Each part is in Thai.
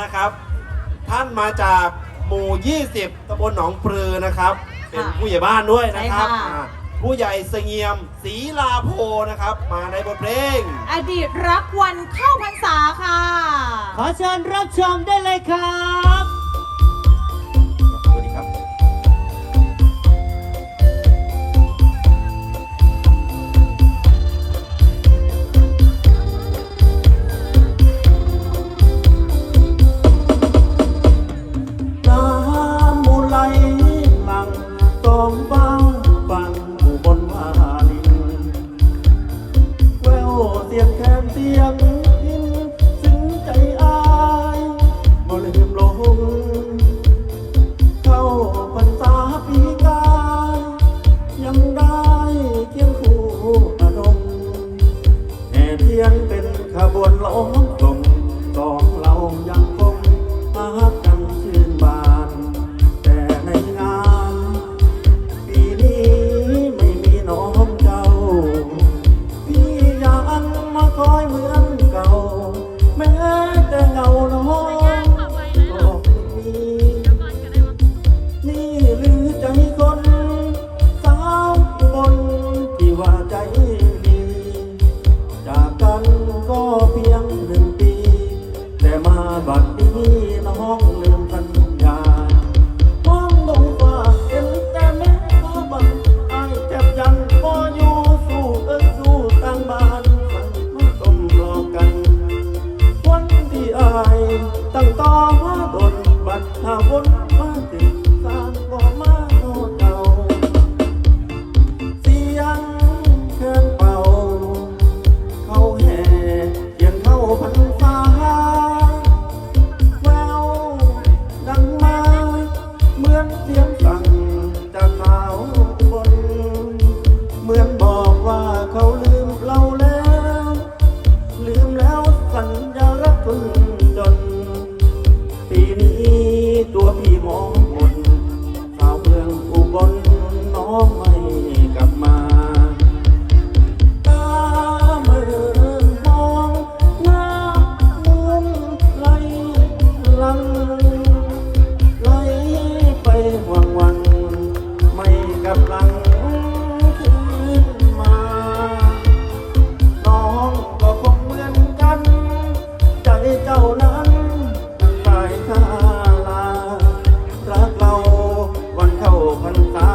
นะครับ ท่านมาจากหมู่ 20ตำบลหนองปลือนะครับ เป็นผู้ใหญ่บ้านด้วยนะครับผู้ใหญ่เสงี่ยมศรีลาโพนะครับ มาในบทเพลง อดีตรักวันเข้าพรรษาค่ะ ขอเชิญรับชมได้เลยครับ เสียงแทนเตียง เงาน้องบอกมีนี่หรือใจคนสาวมนที่ว่าใจดีจากันก็เพียงหนึ่ง พรรษา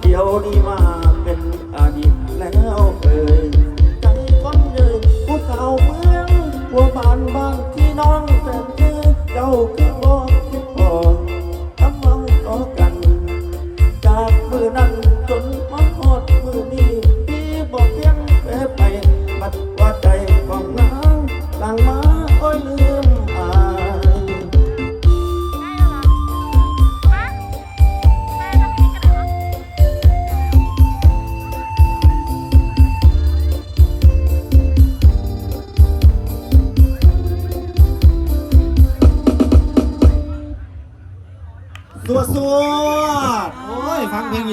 เดียวดีมา ตัวสัดโอ้ย ฟังเพลงนี้